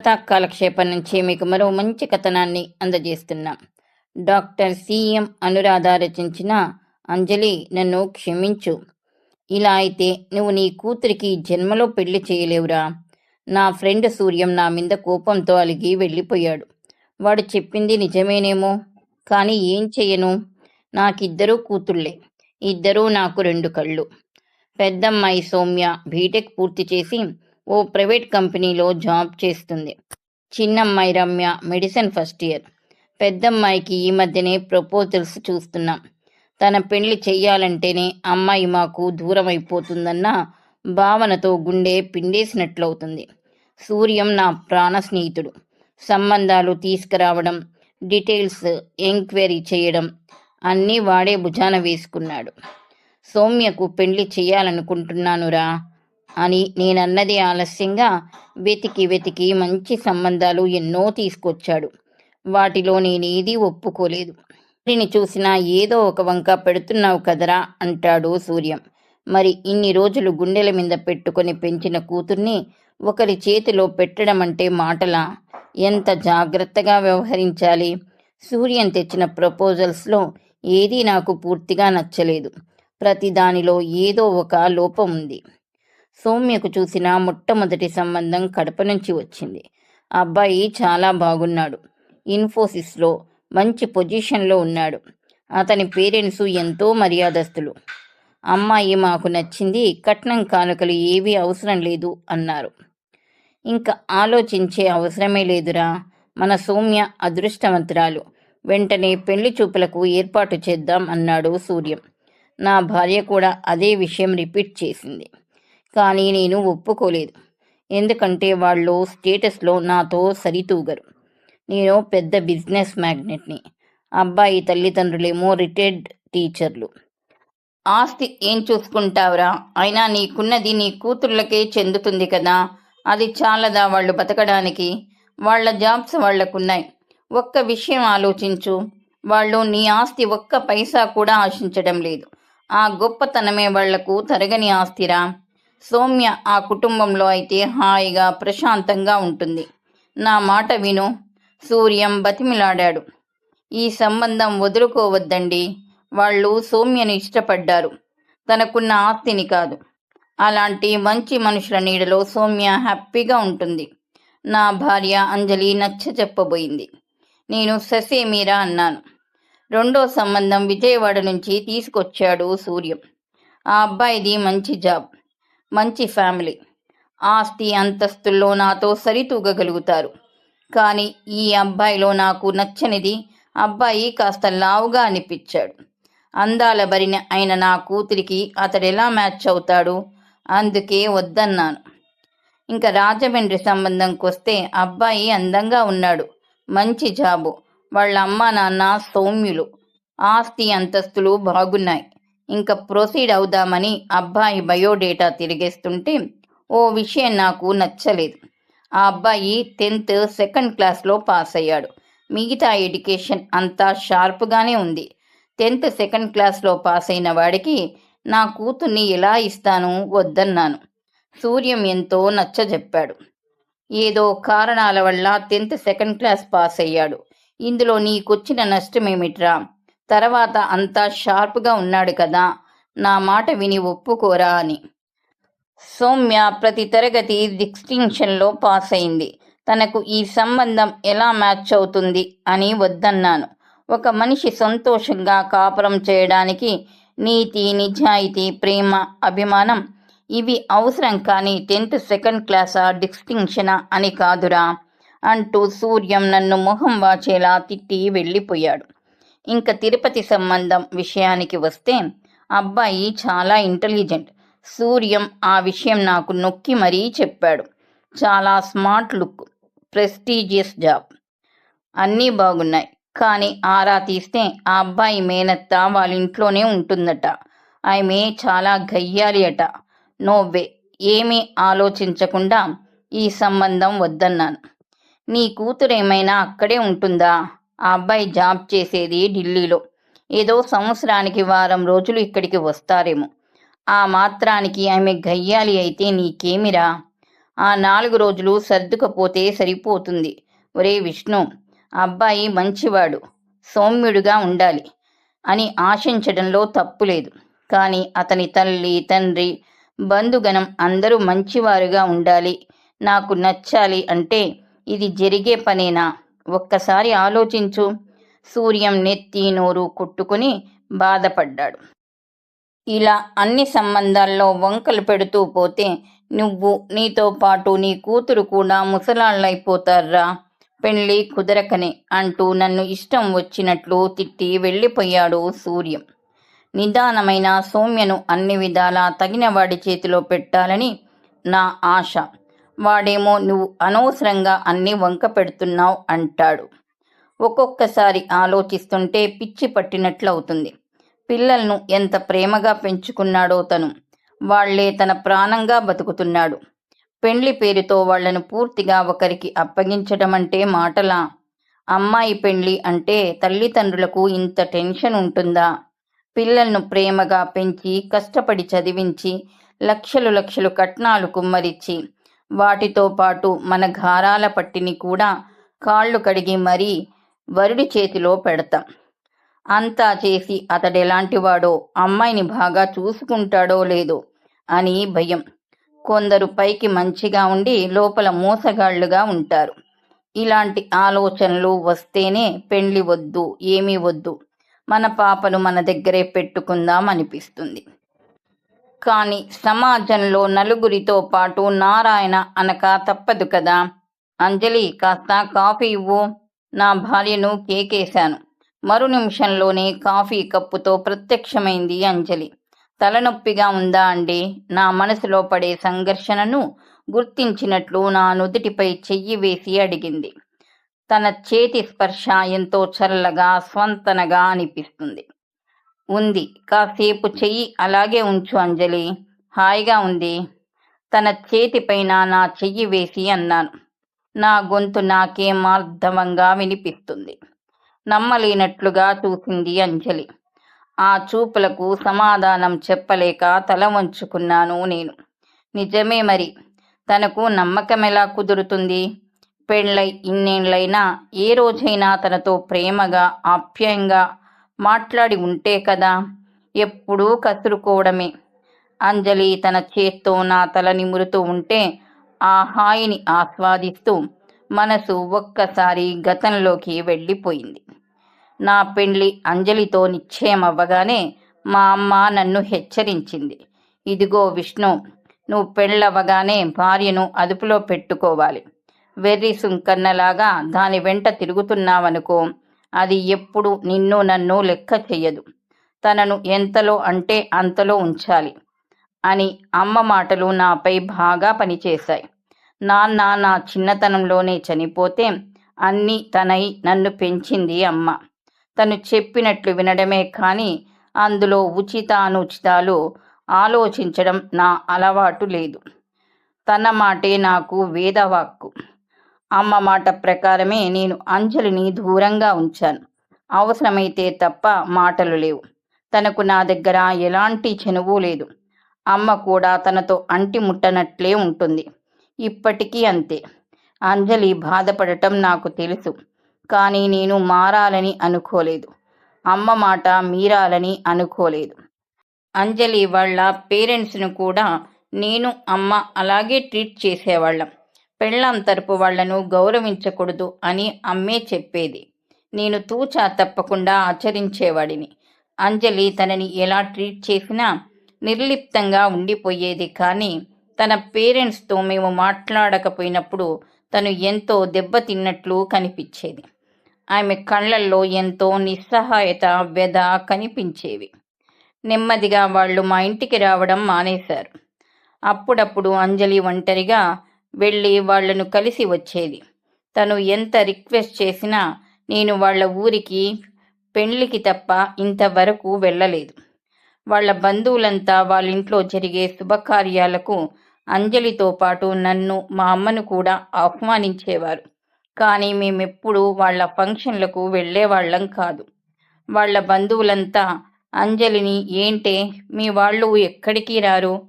కథా కాలక్షేపం నుంచి మీకు మరో మంచి కథనాన్ని అందజేస్తున్నాం. డాక్టర్ సిఎం అనురాధ రచించిన అంజలి నన్ను క్షమించు. ఇలా అయితే నువ్వు నీ కూతురికి జన్మలో పెళ్ళి చేయలేవురా. నా ఫ్రెండ్ సూర్యం నా మీద కోపంతో అలిగి వెళ్ళిపోయాడు. వాడు చెప్పింది నిజమేనేమో? కానీ ఏం చెయ్యను నాకిద్దరూ కూతుళ్ళే. ఇద్దరూ నాకు రెండు కళ్ళు. పెద్దమ్మాయి సౌమ్య బీటెక్ పూర్తి చేసి ఓ ప్రైవేట్ కంపెనీలో జాబ్ చేస్తుంది. చిన్నమ్మాయి రమ్య మెడిసిన్ ఫస్ట్ ఇయర్. పెద్దమ్మాయికి ఈ మధ్యనే ప్రపోజల్స్ చూస్తున్నాం. తన పెళ్ళి చెయ్యాలంటేనే అమ్మాయి మాకు దూరం అయిపోతుందన్న భావనతో గుండె పిండేసినట్లవుతుంది. సూర్యం నా ప్రాణ స్నేహితుడు. సంబంధాలు తీసుకురావడం డీటెయిల్స్ ఎంక్వైరీ చేయడం అన్నీ వాడే భుజాన వేసుకున్నాడు. సౌమ్యకు పెళ్ళి చేయాలనుకుంటున్నానురా అని నేనన్నది ఆలస్యంగా వెతికి వెతికి మంచి సంబంధాలు ఎన్నో తీసుకొచ్చాడు. వాటిలో నేనేది ఒప్పుకోలేదు. వాటిని చూసినా ఏదో ఒక వంక పెడుతున్నావు కదరా అంటాడు సూర్యం. మరి ఇన్ని రోజులు గుండెల మీద పెట్టుకొని పెంచిన కూతుర్ని ఒకరి చేతిలో పెట్టడం అంటే మాటలా? ఎంత జాగ్రత్తగా వ్యవహరించాలి? సూర్యం తెచ్చిన ప్రపోజల్స్లో ఏదీ నాకు పూర్తిగా నచ్చలేదు. ప్రతి దానిలో ఏదో ఒక లోపం ఉంది. సౌమ్యకు చూసిన మొట్టమొదటి సంబంధం కడప నుంచి వచ్చింది. అబ్బాయి చాలా బాగున్నాడు. ఇన్ఫోసిస్లో మంచి పొజిషన్లో ఉన్నాడు. అతని పేరెంట్స్ ఎంతో మర్యాదస్తులు. అమ్మాయి మాకు నచ్చింది కట్నం కానుకలు ఏవీ అవసరం లేదు అన్నారు. ఇంకా ఆలోచించే అవసరమే లేదురా. మన సౌమ్య అదృష్టవంతురాలు. వెంటనే పెళ్ళి చూపులకు ఏర్పాటు చేద్దాం అన్నాడు సూర్యం. నా భార్య కూడా అదే విషయం రిపీట్ చేసింది. కానీ నేను ఒప్పుకోలేదు. ఎందుకంటే వాళ్ళు స్టేటస్లో నాతో సరితూగరు. నేను పెద్ద బిజినెస్ మ్యాగ్నెట్ని. అబ్బాయి తల్లిదండ్రులేమో రిటైర్డ్ టీచర్లు. ఆస్తి ఏం చూసుకుంటావురా? అయినా నీకున్నది నీ కూతుర్లకే చెందుతుంది కదా? అది చాలదా వాళ్ళు బతకడానికి? వాళ్ళ జాబ్స్ వాళ్ళకున్నాయి ఒక్క విషయం ఆలోచించు. వాళ్ళు నీ ఆస్తి ఒక్క పైసా కూడా ఆశించడం లేదు. ఆ గొప్పతనమే వాళ్ళకు తరగని ఆస్తిరా. సౌమ్య ఆ కుటుంబంలో అయితే హాయిగా ప్రశాంతంగా ఉంటుంది. నా మాట విను సూర్యం బతిమిలాడాడు. ఈ సంబంధం వదులుకోవద్దండి. వాళ్ళు సౌమ్యను ఇష్టపడ్డారు. తనకున్న ఆస్తిని కాదు. అలాంటి మంచి మనుషుల నీడలో సౌమ్య హ్యాపీగా ఉంటుంది. నా భార్య అంజలి నచ్చ చెప్పబోయింది. నేను ససేమీరా అన్నాను. రెండో సంబంధం విజయవాడ నుంచి తీసుకొచ్చాడు సూర్యం. ఆ అబ్బాయిది మంచి జాబ్. మంచి ఫ్యామిలీ. ఆస్తి అంతస్తుల్లో నాతో సరితూగగలుగుతారు. కానీ ఈ అబ్బాయిలో నాకు నచ్చనిది అబ్బాయి కాస్త లావుగా అనిపించాడు. అందాల బరిన అయిన నా కూతురికి అతడెలా మ్యాచ్ అవుతాడు? అందుకే వద్దన్నాను. ఇంకా రాజమండ్రి సంబంధంకి వస్తే అబ్బాయి అందంగా ఉన్నాడు. మంచి జాబు. వాళ్ళ అమ్మ నాన్న సౌమ్యులు. ఆస్తి అంతస్తులు బాగున్నాయి. ఇంకా ప్రొసీడ్ అవుదామని అబ్బాయి బయోడేటా తిరిగేస్తుంటే ఓ విషయం నాకు నచ్చలేదు. ఆ అబ్బాయి టెన్త్ సెకండ్ క్లాస్లో పాస్ అయ్యాడు మిగతా ఎడ్యుకేషన్ అంతా షార్ప్గానే ఉంది. టెన్త్ సెకండ్ క్లాస్లో పాస్ అయిన వాడికి నా కూతుర్ని ఎలా ఇస్తాను వద్దన్నాను. సూర్యం ఎంతో నచ్చజెప్పాడు. ఏదో కారణాల వల్ల టెన్త్ సెకండ్ క్లాస్ పాస్ అయ్యాడు ఇందులో నీకొచ్చిన నష్టమేమిట్రా? తర్వాత అంతా షార్ప్గా ఉన్నాడు కదా నా మాట విని ఒప్పుకోరా అని. సౌమ్య ప్రతి తరగతి డిస్టింక్షన్లో పాస్ అయింది తనకు ఈ సంబంధం ఎలా మ్యాచ్ అవుతుంది అని వద్దన్నాను. ఒక మనిషి సంతోషంగా కాపురం చేయడానికి నీతి నిజాయితీ ప్రేమ అభిమానం ఇవి అవసరం కానీ టెన్త్ సెకండ్ క్లాసా డిస్టింక్షనా అని కాదురా అంటూ సూర్యం నన్ను మొహం వాచేలా తిట్టి వెళ్ళిపోయాడు. ఇంకా తిరుపతి సంబంధం విషయానికి వస్తే అబ్బాయి చాలా ఇంటెలిజెంట్. సూర్యం ఆ విషయం నాకు నొక్కి మరీ చెప్పాడు. చాలా స్మార్ట్ లుక్ ప్రెస్టీజియస్ జాబ్. అన్నీ బాగున్నాయి. కానీ ఆరా తీస్తే ఆ అబ్బాయి మేనత్త వాళ్ళ ఇంట్లోనే ఉంటుందట. ఆమె చాలా గయ్యాలి అట. నోవే ఏమీ ఆలోచించకుండా ఈ సంబంధం వద్దన్నాను. నీ కూతురు ఏమైనా అక్కడే ఉంటుందా? ఆ అబ్బాయి జాబ్ చేసేది ఢిల్లీలో. ఏదో సంవత్సరానికి వారం రోజులు ఇక్కడికి వస్తారేమో. ఆ మాత్రానికి ఆమె గయ్యాలి అయితే నీకేమిరా? ఆ నాలుగు రోజులు సర్దుకపోతే సరిపోతుంది. ఒరే విష్ణు అబ్బాయి మంచివాడు సౌమ్యుడుగా ఉండాలి అని ఆశించడంలో తప్పు లేదు కానీ అతని తల్లి తండ్రి బంధుగణం అందరూ మంచివారుగా ఉండాలి. నాకు నచ్చాలి అంటే ఇది జరిగే పనేనా? ఒక్కసారి ఆలోచించు. సూర్యం నెత్తి నోరు కొట్టుకుని బాధపడ్డాడు. ఇలా అన్ని సంబంధాల్లో వంకలు పెడుతూ పోతే నువ్వు నీతో పాటు నీ కూతురు కూడా ముసలాళ్ళైపోతారా? పెళ్ళి కుదరకనే అంటూ నన్ను ఇష్టం వచ్చినట్లు తిట్టి వెళ్ళిపోయాడు సూర్యం. నిదానమైన సౌమ్యను అన్ని విధాలా తగిన వాడి చేతిలో పెట్టాలని నా ఆశ. వాడేమో నువ్వు అనవసరంగా అన్ని వంక పెడుతున్నావు అంటాడు. ఒక్కొక్కసారి ఆలోచిస్తుంటే పిచ్చి పట్టినట్లు అవుతుంది పిల్లలను ఎంత ప్రేమగా పెంచుకున్నాడో తను. వాళ్ళే తన ప్రాణంగా బతుకుతున్నాడు. పెండ్లి పేరుతో వాళ్ళను పూర్తిగా ఒకరికి అప్పగించడం అంటే మాటలా? అమ్మాయి పెండ్లి అంటే తల్లిదండ్రులకు ఇంత టెన్షన్ ఉంటుందా? పిల్లలను ప్రేమగా పెంచి కష్టపడి చదివించి లక్షలు లక్షలు కట్నాలు కుమ్మరిచ్చి వాటితో పాటు మన ఘారాల పట్టిని కూడా కాళ్ళు కడిగి మరీ వరుడి చేతిలో పెడతాం. అంతా చేసి అతడెలాంటివాడో అమ్మాయిని బాగా చూసుకుంటాడో లేదో అని భయం. కొందరు పైకి మంచిగా ఉండి లోపల మోసగాళ్ళుగా ఉంటారు. ఇలాంటి ఆలోచనలు వస్తేనే పెళ్ళి వద్దు ఏమీ వద్దు. మన పాపను మన దగ్గరే పెట్టుకుందాం అనిపిస్తుంది. కానీ సమాజంలో నలుగురితో పాటు నారాయణ అనక తప్పదు కదా. అంజలి కాస్త కాఫీ ఇవ్వు. నా భార్యను కేకేశాను. మరు నిమిషంలోనే కాఫీ కప్పుతో ప్రత్యక్షమైంది అంజలి. తలనొప్పిగా ఉందా అండి? నా మనసులో పడే సంఘర్షణను గుర్తించినట్లు నా నుదుటిపై చెయ్యి వేసి అడిగింది. తన చేతి స్పర్శ ఎంతో చల్లగా స్వంతనగా అనిపిస్తుంది. ఉంది. కాసేపు చెయ్యి అలాగే ఉంచు అంజలి. హాయిగా ఉంది. తన చేతిపైన నా చెయ్యి వేసి అన్నాను. నా గొంతు నాకే మార్ధవంగా వినిపిస్తుంది. నమ్మలేనట్లుగా చూసింది అంజలి. ఆ చూపులకు సమాధానం చెప్పలేక తల వంచుకున్నాను నేను. నిజమే మరి. తనకు నమ్మకం ఎలా కుదురుతుంది? పెళ్ళై ఇన్నేళ్ళైనా ఏ రోజైనా తనతో ప్రేమగా ఆప్యాయంగా మాట్లాడి ఉంటే కదా ఎప్పుడూ కసురుకోవడమే అంజలి తన చేత్తో నా తల నిమురుతూ ఉంటే ఆ హాయిని ఆస్వాదిస్తూ మనసు ఒక్కసారి గతంలోకి వెళ్ళిపోయింది. నా పెండ్లి అంజలితో నిశ్చయమవ్వగానే మా అమ్మ నన్ను హెచ్చరించింది. ఇదిగో విష్ణు నువ్వు పెళ్ళవగానే భార్యను అదుపులో పెట్టుకోవాలి. వెర్రి సుంకన్నలాగా దాని వెంట తిరుగుతున్నావనుకో అది ఎప్పుడు నిన్ను నన్ను లెక్క చెయ్యదు. తనను ఎంతలో అంటే అంతలో ఉంచాలి అని అమ్మ మాటలు నాపై బాగా పనిచేశాయి. నాన్న నా చిన్నతనంలోనే చనిపోతే అన్నీ తనై నన్ను పెంచింది అమ్మ. తను చెప్పినట్లు వినడమే కానీ అందులో ఉచిత అనుచితాలు ఆలోచించడం నా అలవాటు లేదు. తన మాటే నాకు వేదవాక్కు. అమ్మ మాట ప్రకారమే నేను అంజలిని దూరంగా ఉంచాను. అవసరమైతే తప్ప మాటలు లేవు. తనకు నా దగ్గర ఎలాంటి చెనువు లేదు. అమ్మ కూడా తనతో అంటి ముట్టనట్లే ఉంటుంది. ఇప్పటికీ అంతే. అంజలి బాధపడటం నాకు తెలుసు. కానీ నేను మారాలని అనుకోలేదు. అమ్మ మాట మీరాలని అనుకోలేదు. అంజలి వాళ్ళ పేరెంట్స్ను కూడా నేను అమ్మ అలాగే ట్రీట్ చేసేవాళ్ళం. పెళ్ళాం తరపు వాళ్ళను గౌరవించకూడదు అని అమ్మే చెప్పేది. నేను తూచా తప్పకుండా ఆచరించేవాడిని. అంజలి తనని ఎలా ట్రీట్ చేసినా నిర్లిప్తంగా ఉండిపోయేది కానీ తన పేరెంట్స్తో మేము మాట్లాడకపోయినప్పుడు తను ఎంతో దెబ్బతిన్నట్లు కనిపించేది. ఆమె కళ్ళల్లో ఎంతో నిస్సహాయత వ్యధ కనిపించేవి. నెమ్మదిగా వాళ్ళు మా ఇంటికి రావడం మానేశారు. అప్పుడప్పుడు అంజలి ఒంటరిగా వెళ్ళి వాళ్ళను కలిసి వచ్చేది. తను ఎంత రిక్వెస్ట్ చేసినా నేను వాళ్ళ ఊరికి పెళ్ళికి తప్ప ఇంతవరకు వెళ్ళలేదు. వాళ్ళ బంధువులంతా వాళ్ళ ఇంట్లో జరిగే శుభకార్యాలకు అంజలితో పాటు నన్ను మా అమ్మను కూడా ఆహ్వానించేవారు. కానీ మేమెప్పుడు వాళ్ళ ఫంక్షన్లకు వెళ్ళేవాళ్ళం కాదు. వాళ్ళ బంధువులంతా అంజలిని ఏంటే? మీ వాళ్ళు ఎక్కడికి రారు?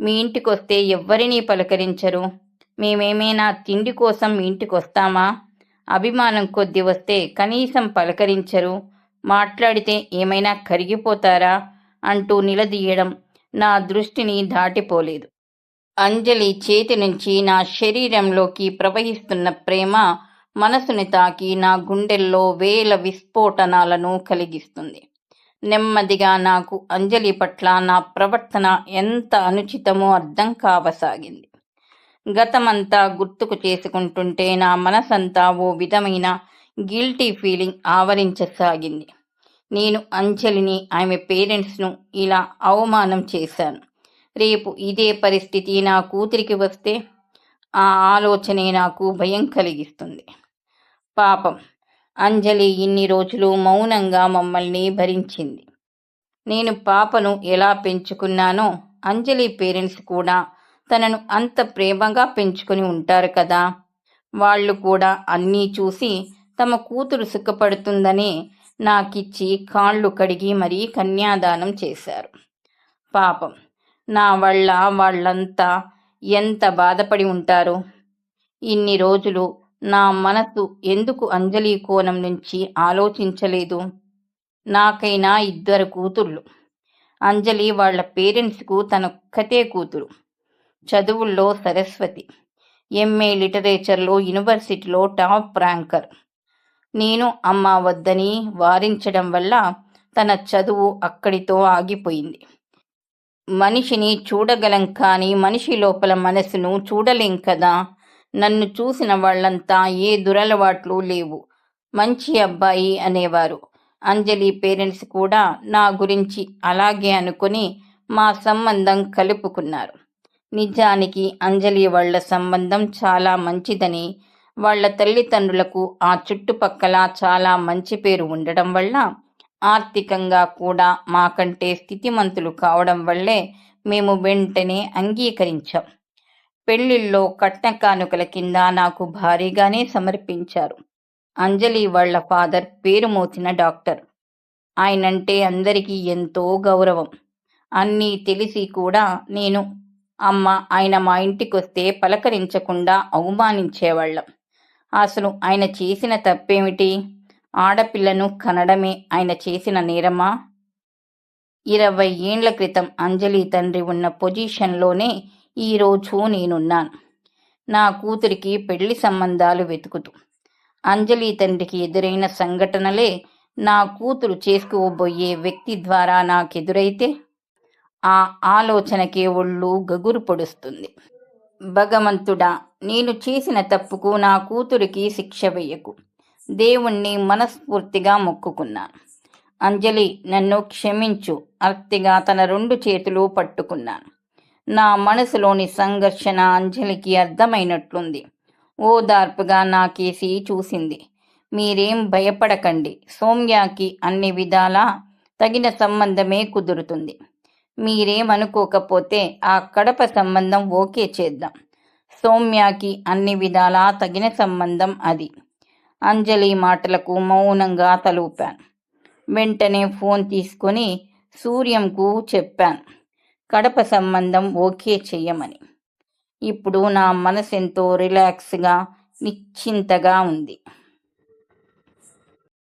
మీ ఇంటికొస్తే ఎవ్వరినీ పలకరించరు? మేమేమైనా తిండి కోసం ఇంటికి వస్తామా అభిమానం కొద్ది వస్తే కనీసం పలకరించరు. మాట్లాడితే ఏమైనా కరిగిపోతారా? అంటూ నిలదీయడం నా దృష్టిని దాటిపోలేదు. అంజలి చేతి నుంచి నా శరీరంలోకి ప్రవహిస్తున్న ప్రేమ మనసుని తాకి నా గుండెల్లో వేల విస్ఫోటనాలను కలిగిస్తుంది. నెమ్మదిగా నాకు అంజలి పట్ల నా ప్రవర్తన ఎంత అనుచితమో అర్థం కావసాగింది. గతమంతా గుర్తుకు చేసుకుంటుంటే నా మనసంతా ఓ విధమైన గిల్టీ ఫీలింగ్ ఆవరించసాగింది. నేను అంజలిని ఆమె పేరెంట్స్ను ఇలా అవమానం చేశాను. రేపు ఇదే పరిస్థితి నా కూతురికి వస్తే ఆ ఆలోచనే నాకు భయం కలిగిస్తుంది. పాపం అంజలి ఇన్ని రోజులు మౌనంగా మమ్మల్ని భరించింది. నేను పాపను ఎలా పెంచుకున్నానో అంజలి పేరెంట్స్ కూడా తనను అంత ప్రేమగా పెంచుకొని ఉంటారు కదా. వాళ్ళు కూడా అన్నీ చూసి తమ కూతురు సుఖపడుతుందని నాకిచ్చి కాళ్ళు కడిగి మరీ కన్యాదానం చేశారు. పాపం నా వల్ల వాళ్ళంతా ఎంత బాధపడి ఉంటారు? ఇన్ని రోజులు నా మనసు ఎందుకు అంజలి కోణం నుంచి ఆలోచించలేదు? నాకైనా ఇద్దరు కూతుళ్ళు. అంజలి వాళ్ళ పేరెంట్స్కు తనొక్కతే కూతురు. చదువుల్లో సరస్వతి ఎంఏ లిటరేచర్లో యూనివర్సిటీలో టాప్ ర్యాంకర్. నేను అమ్మ వద్దని వారించడం వల్ల తన చదువు అక్కడితో ఆగిపోయింది. మనిషిని చూడగలం కానీ మనిషి లోపల మనసును చూడలేం కదా? నన్ను చూసిన వాళ్ళంతా ఏ దురలవాట్లు లేవు. మంచి అబ్బాయి అనేవారు. అంజలి పేరెంట్స్ కూడా నా గురించి అలాగే అనుకుని మా సంబంధం కలుపుకున్నారు. నిజానికి అంజలి వాళ్ళ సంబంధం చాలా మంచిదని. వాళ్ళ తల్లిదండ్రులకు ఆ చుట్టుపక్కల చాలా మంచి పేరు ఉండడం వల్ల ఆర్థికంగా కూడా మాకంటే స్థితిమంతులు కావడం వల్లే మేము వెంటనే అంగీకరించాం. పెళ్ళిల్లో కట్న కానుకల కింద నాకు భారీగానే సమర్పించారు. అంజలి వాళ్ళ ఫాదర్ పేరు మోసిన డాక్టర్. ఆయనంటే అందరికీ ఎంతో గౌరవం. అన్నీ తెలిసి కూడా నేను అమ్మ ఆయన మా ఇంటికొస్తే పలకరించకుండా అవమానించేవాళ్ళం. అసలు ఆయన చేసిన తప్పేమిటి? ఆడపిల్లను కనడమే ఆయన చేసిన నేరమా? ఇరవై ఏండ్ల క్రితం అంజలి తండ్రి ఉన్న పొజిషన్లోనే ఈరోజు నేనున్నాను. నా కూతురికి పెళ్ళి సంబంధాలు వెతుకుతూ. అంజలి తండ్రికి ఎదురైన సంఘటనలే నా కూతురు చేసుకోబోయే వ్యక్తి ద్వారా నాకెదురైతే ఆ ఆలోచనకే ఒళ్ళు గగురు పొడుస్తుంది. భగవంతుడా నేను చేసిన తప్పుకు నా కూతురికి శిక్ష వెయ్యకు దేవుణ్ణి మనస్ఫూర్తిగా మొక్కుకున్నాను అంజలి నన్ను క్షమించు. అర్తిగా తన రెండు చేతులు పట్టుకున్నాను నా మనసులోని సంఘర్షణ అంజలికి అర్థమైనట్లుంది. ఓదార్పుగా నాకేసి చూసింది. మీరేం భయపడకండి. సౌమ్యాకి అన్ని విధాలా తగిన సంబంధమే కుదురుతుంది. మీరేమనుకోకపోతే ఆ కడప సంబంధం ఓకే చేద్దాం. సౌమ్యాకి అన్ని విధాలా తగిన సంబంధం అది. అంజలి మాటలకు మౌనంగా తలూపాను. వెంటనే ఫోన్ తీసుకొని సూర్యంకు చెప్పాను. కడప సంబంధం ఓకే చెయ్యమని. ఇప్పుడు నా మనసెంతో రిలాక్స్గా నిశ్చింతగా ఉంది.